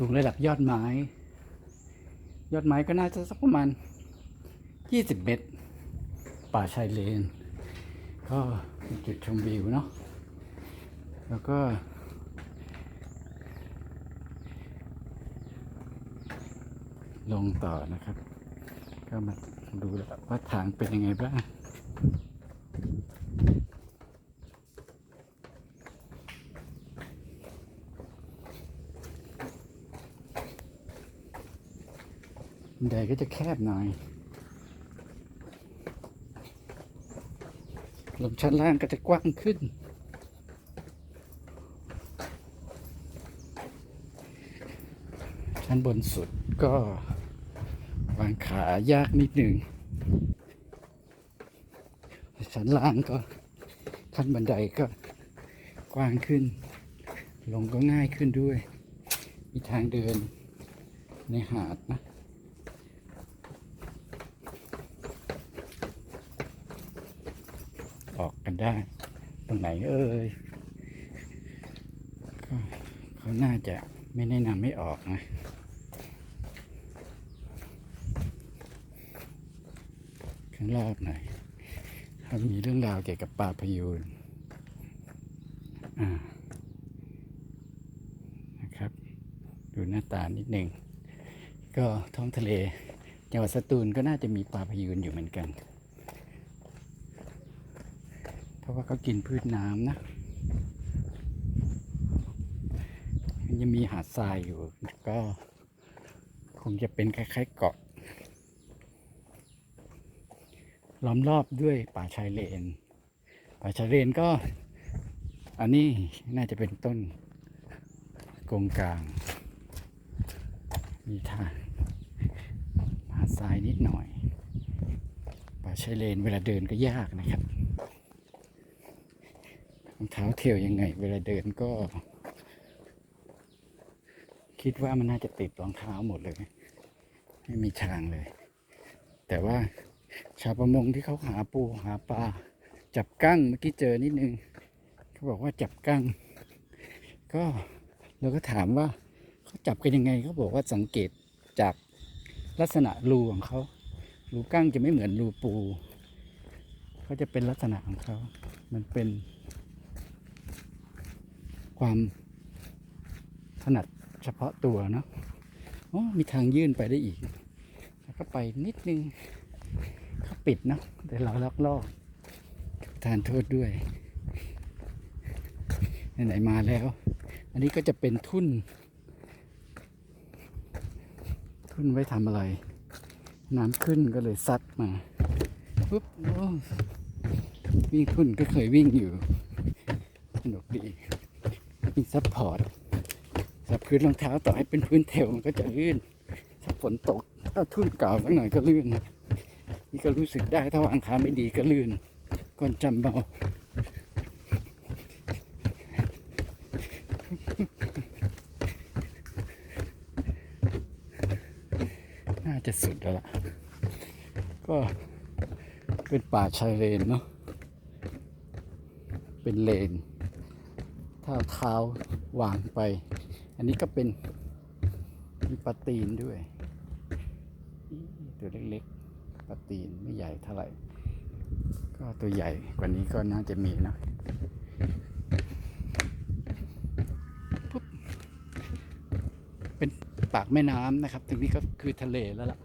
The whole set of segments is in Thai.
สูงระดับยอดไม้ ยอดไม้ก็น่าจะสักประมาณ 20 เมตร ป่าชายเลน ก็เป็นจุดชมวิวเนาะแล้วก็ ลงต่อนะครับ ก็มาดูว่าทางเป็นยังไงบ้าง บันไดก็จะแคบหน่อยลงชั้นล่างก็จะกว้างขึ้น ชั้นบนสุดก็วางขายากนิดหนึ่ง ชั้นล่างก็ขั้นบันไดก็กว้างขึ้น ลงก็ง่ายขึ้นด้วย มีทางเดินในหาดนะ ออกกัน ได้ ตรงไหนเอ่ยก็เขาน่าจะไม่แนะนำให้ออกนะข้างรอบหน่อยถ้ามีเรื่องราวเกี่ยวกับปลาพยูนอ่านะครับ ดูหน้าตานิดหนึ่ง ก็ท้องทะเลจังหวัดสตูลก็น่าจะมีปลาพยูนอยู่เหมือนกัน เพราะ ว่าเขากินพืชน้ำนะมันยังมีหาดทรายอยู่ก็ คงจะเป็นคล้ายๆเกาะ ล้อมรอบด้วยป่าชายเลน ป่าชายเลนก็ อันนี้น่าจะเป็นต้นกงกลาง มีทางหาดทรายนิดหน่อย ป่าชายเลนเวลาเดินก็ยากนะครับ รองเท้าเทรลยังไง เวลาเดินก็ คิดว่ามันน่าจะติดรองเท้าหมดเลย ไม่มีทางเลย แต่ว่าชาวประมงที่เขาหาปูหาปลาจับกั้งเมื่อกี้เจอนิดนึงเขาบอกว่าจับกั้ง ก็เราก็ถามว่าเขาจับกันยังไงเขาบอกว่าสังเกตจากลักษณะรูของเขารูกั้งจะไม่เหมือนรูปูเขาจะเป็นลักษณะของเขา มันเป็น ความถนัดเฉพาะตัวเนาะอ๋อมีทางยื่นไปได้อีก แล้วก็ไปนิดนึงเขาปิดเนอะแต่เราลักลอบทานโทษด้วยไหนๆมาแล้ว อันนี้ก็จะเป็นทุ่น ทุ่นไว้ทำอะไร น้ำขึ้นก็เลยซัดมาปุ๊บวิ่งทุ่นก็เคยวิ่งอยู่สนุกดี มีซัพพอร์ตสับพื้นรองเท้าต่อให้เป็นพื้นเทลมันก็จะลื่น ถ้าฝนตกถ้าทุ่นเก่าสักหน่อยก็ลื่นนี่ก็รู้สึกได้ถ้าวางขาไม่ดีก็ลื่นก้อนจำเบาน่าจะสุดแล้วล่ะ ก็เป็นป่าชายเลนเนาะเป็นเลน เท้าเท้าวางไป อันนี้ก็เป็นมีปลาตีนด้วย ตัวเล็กๆปลาตีนไม่ใหญ่เท่าไหร่ ก็ตัวใหญ่กว่านี้ก็น่าจะมีนะปุ๊บเป็นปากแม่น้ำนะครับตรงนี้ก็คือทะเลแล้วล่ะ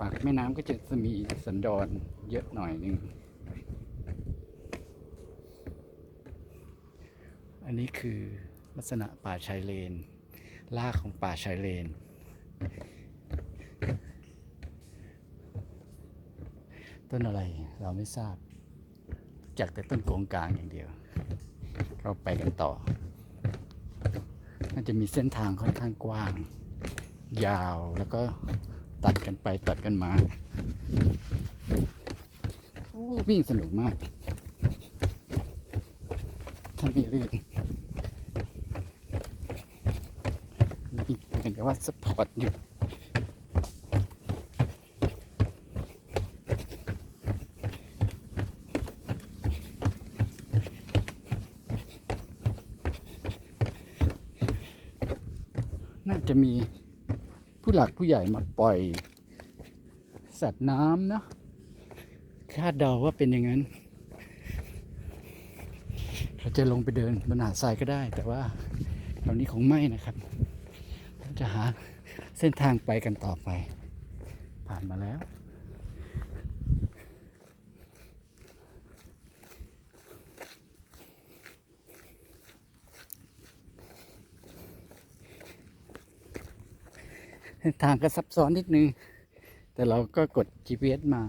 ปากแม่น้ำก็จะมีสันดอนเยอะหน่อยหนึง อั นี้คือลักษณะป่าชายเลนรากของป่าชายเลน ต้นอะไรเราไม่ทราบ จากแต่ต้นโกงกลางอย่างเดียว เราไปกันต่อน่าจะมีเส้นทางค่อนข้างกว้าง ยาวแล้วก็ตัดกันไปตัดกันมาวิ่งสนุกมากถ้ามีลื่อน กับว่าสปอร์ตอยู่น่าจะมีผู้หลักผู้ใหญ่มาปล่อย สัตว์น้ำเนาะคาดเดาว่าเป็นอย่างนั้น เราจะลงไปเดินบนหาดทรายก็ได้ แต่ว่าตอนนี้คงไม่นะครับ หาเส้นทางไปกันต่อไป ผ่านมาแล้ว เส้นทางก็ซับซ้อนนิดนึง แต่เราก็กด GPS มา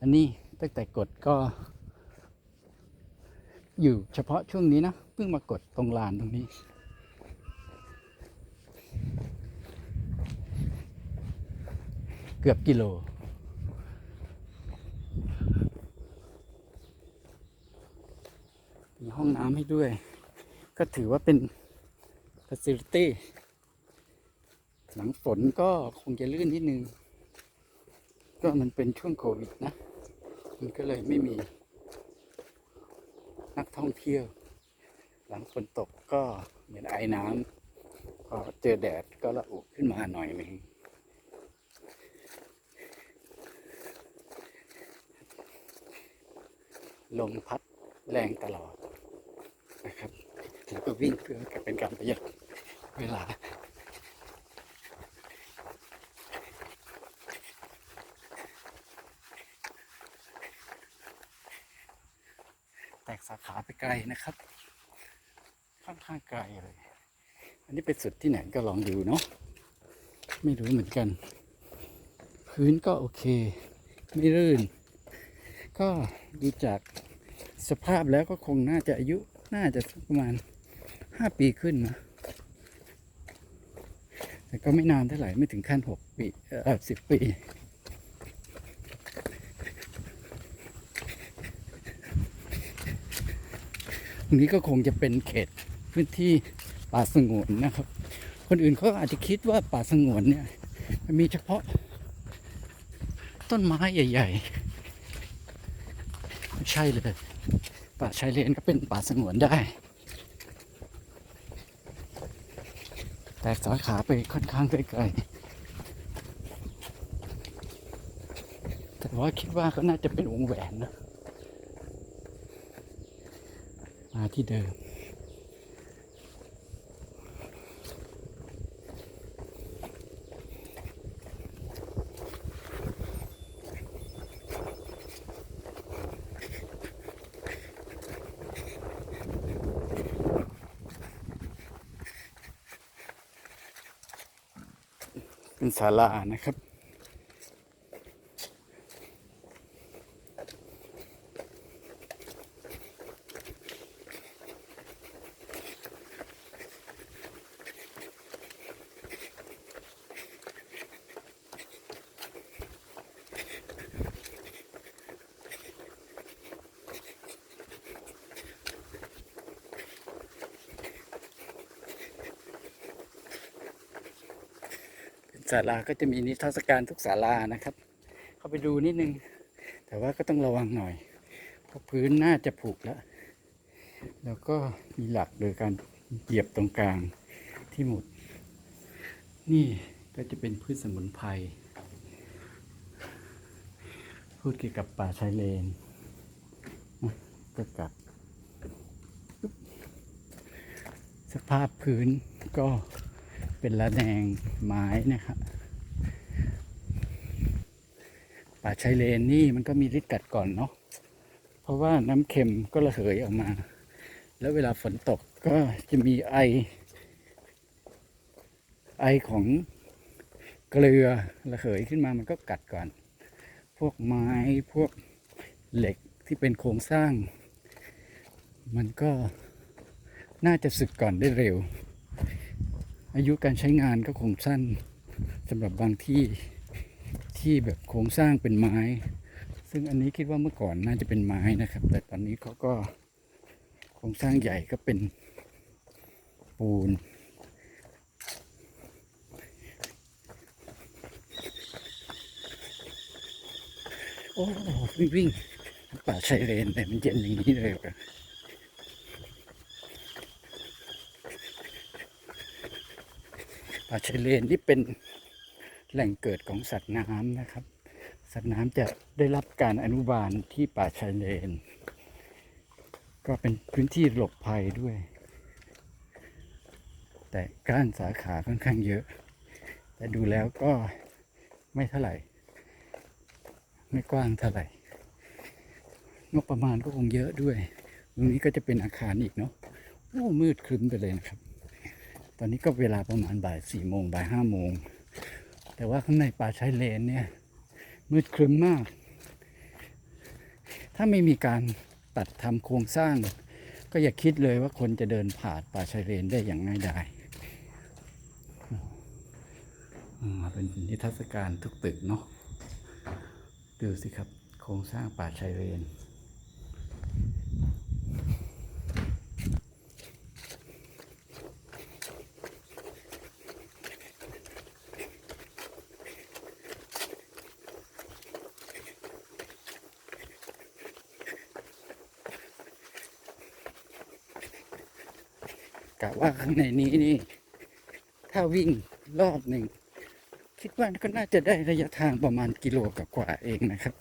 อันนี้ตั้งแต่กดก็อยู่เฉพาะช่วงนี้นะ เพิ่งมากดตรงลานตรงนี้ เกือบกิโล มีห้องน้ำให้ด้วย ก็ถือว่าเป็น facility หลังฝนก็คงจะลื่นนิดนึง ก็มันเป็นช่วงโควิดนะ มันก็เลยไม่มี นักท่องเที่ยว หลังฝนตกก็เหมือนไอ้น้ำพอเจอแดดก็ระอุขึ้นมาหน่อยนึง ลมพัดแรงตลอดนะครับแล้วก็วิ่งเพื่อเป็นการประหยัดเวลาแตกสาขาไปไกลนะครับ ค่อนข้างไกลเลย อันนี้เป็นสุดที่ไหนก็ลองดูเนาะ ไม่รู้เหมือนกัน พื้นก็โอเค ไม่รื่น ก็ดูจาก สภาพแล้วก็คงน่าจะอายุน่าจะประมาณห้าปีขึ้นนะ แต่ก็ไม่นานเท่าไหร่ไม่ถึงขั้นหกปีเออสิบปีตรงนี้ก็คงจะเป็นเขตพื้นที่ป่าสงวนนะครับ คนอื่นเขาอาจจะคิดว่าป่าสงวนเนี่ยมันมีเฉพาะต้นไม้ใหญ่ ๆ ไม่ใช่เลย ป่าชายเลนก็เป็นป่าสงวนได้ แต่สาขาไปค่อนข้างไกลๆแต่ว่าคิดว่าก็น่าจะเป็นวงแหวนนะ มาที่เดิม ศาลานะครับ ศาลาก็จะมีนิทรรศการทุกศาลานะครับ เข้าไปดูนิดนึง แต่ว่าก็ต้องระวังหน่อย เพราะพื้นน่าจะผุแล้ว แล้วก็มีหลักโดยการเหยียบตรงกลางที่หมุด นี่ก็จะเป็นพืชสมุนไพรพูดเกี่ยวกับป่าชายเลนก็กลับ สภาพพื้นก็ เป็นระแนงไม้นะครับป่าชายเลนนี่มันก็มีฤทธิ์กัดก่อนเนาะเพราะว่าน้ำเค็มก็ระเหยออกมา แล้วเวลาฝนตกก็จะมีไอ ไอของเกลือระเหยขึ้นมามันก็กัดก่อน พวกไม้พวกเหล็กที่เป็นโครงสร้าง มันก็น่าจะสึกก่อนได้เร็ว อายุการใช้งานก็คงสั้นสำหรับบางที่ที่แบบโครงสร้างเป็นไม้ ซึ่งอันนี้คิดว่าเมื่อก่อนน่าจะเป็นไม้นะครับ แต่ตอนนี้เขาก็โครงสร้างใหญ่ก็เป็นปูน โอ้วิ่งวิ่งป่าชายเลนแต่มันเย็นอย่างนี้เลยเหรอ ป่าชายเลนที่เป็นแหล่งเกิดของสัตว์น้ำนะครับ สัตว์น้ำจะได้รับการอนุบาลที่ป่าชายเลน ก็เป็นพื้นที่หลบภัยด้วย แต่ก้านสาขาค่อนข้างเยอะ แต่ดูแล้วก็ไม่เท่าไหร่ ไม่กว้างเท่าไหร่งบประมาณก็คงเยอะด้วย ตรงนี้ก็จะเป็นอาคารอีกเนาะโอ้มืดครึ้มไปเลยนะครับ ตอนนี้ก็เวลาประมาณบ่ายสี่โมงบ่ายห้าโมง แต่ว่าข้างในป่าชายเลนเนี่ย มืดครึ้มมาก ถ้าไม่มีการตัดทำโครงสร้าง ก็อย่าคิดเลยว่าคนจะเดินผ่านป่าชายเลนได้อย่างง่ายดายอ่าเป็นนิทรรศการทุกตึกเนาะดูสิครับ โครงสร้างป่าชายเลน กะว่าข้างในนี้นี่ ถ้าวิ่งรอบหนึ่ง คิดว่าก็น่าจะได้ระยะทางประมาณกิโลกับกว่าเองนะครับ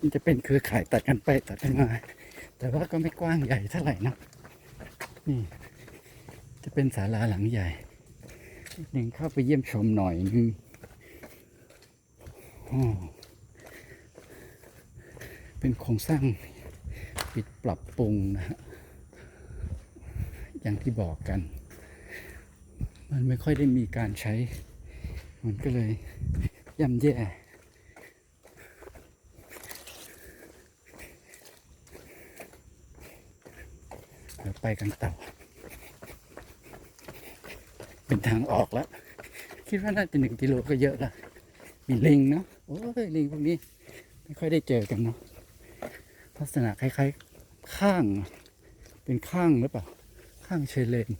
มันจะเป็นเครือข่ายตัดกันไปตัดกันมา แต่ว่าก็ไม่กว้างใหญ่เท่าไหร่นะนี่ จะเป็นศาลาหลังใหญ่หนึ่งเข้าไปเยี่ยมชมหน่อยนึงเป็นโครงสร้าง ปิดปรับปรุงนะฮะอย่างที่บอกกัน มันไม่ค่อยได้มีการใช้ มันก็เลยย่ำแย่เดี๋ยวไปกันเต่อเป็นทางออกแล้ว คิดว่าน่าจะหนึ่งกิโลก็เยอะละมีลิงเนาะโอ้ยลิงพวกนี้ ไม่ค่อยได้เจอกันเนาะ ลักษณะคล้ายๆ ข้าง เป็นข้างหรือเปล่า ข้างเชายเลน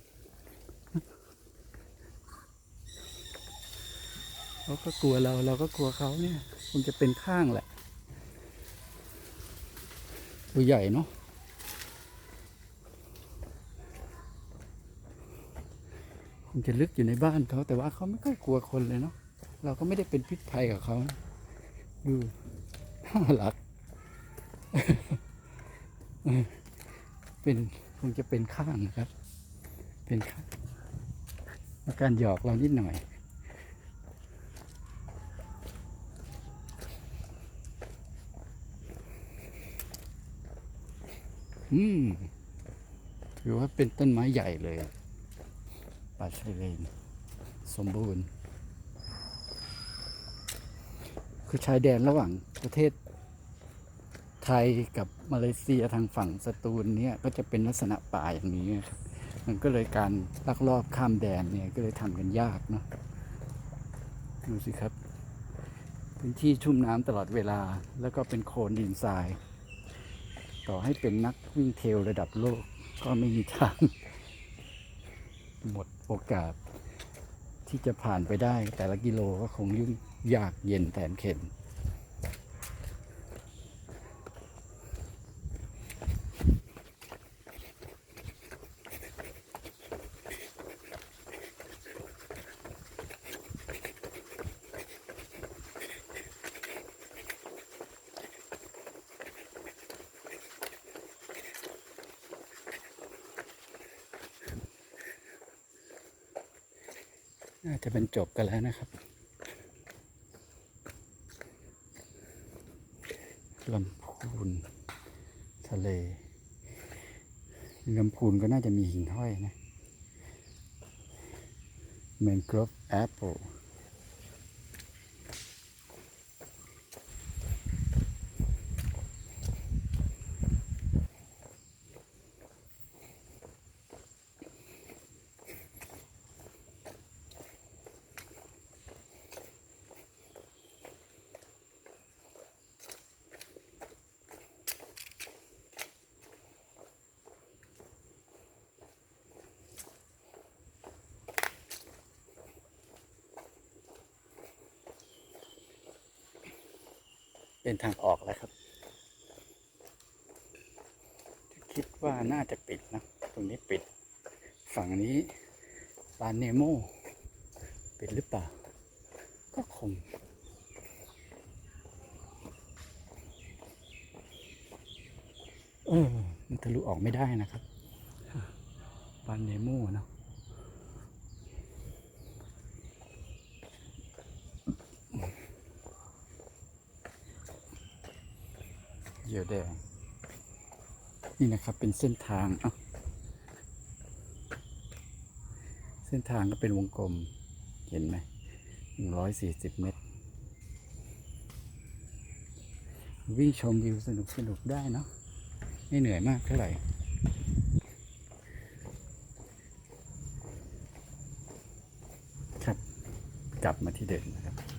เขาก็กลัวเราเราก็กลัวเขาเนี่ยคงจะเป็นข้างแหละ ตัวใหญ่เนาะคงจะลึกอยู่ในบ้านเขาแต่ว่าเขาไม่ค่อยกลัวคนเลยเนาะเราก็ไม่ได้เป็นพิษภัยกับเขาดูน่ารัก เป็นคงจะเป็นข้างนะครับ เป็นข้างอาการหยอกเรานิดหน่อย อืมถือว่าเป็นต้นไม้ใหญ่เลยป่าชายเลนสมบูรณ์ คือชายแดนระหว่างประเทศ ไทยกับมาเลเซียทางฝั่งสตูลเนี่ยก็จะเป็นลักษณะป่าอย่างนี้ครับมันก็เลยการลักลอบข้ามแดนเนี่ยก็เลยทำกันยากเนาะดูสิครับ พื้นที่ชุ่มน้ำตลอดเวลา แล้วก็เป็นโคลนดินทราย ต่อให้เป็นนักวิ่งเทรลระดับโลกก็ไม่มีทาง หมดโอกาสที่จะผ่านไปได้ แต่ละกิโลก็คงยุ่งยากเย็นแสนเข็ญ น่าจะเป็นจบกันแล้วนะครับลำพูนทะเลลำพูนก็น่าจะมีหิ่งห้อยนะ Mangrove Apple เป็นทางออกแล้วครับ คิดว่าน่าจะปิดนะ ตรงนี้ปิด ฝั่งนี้ปลาเนโมป็นหรือเปล่า ก็คงเออมันทะลุออกไม่ได้นะครับปลาเนโมเนาะ เหยื่อแดง นี่นะครับเป็นเส้นทางเเส้นทางก็เป็นวงกลมเห็นไหมหนึ่งร้อยสี่สิบเมตร วิ่งชมวิวสนุกสนุกได้เนาะไม่เหนื่อยมากเท่าไหร่ครับ กลับมาที่เดิมนะครับ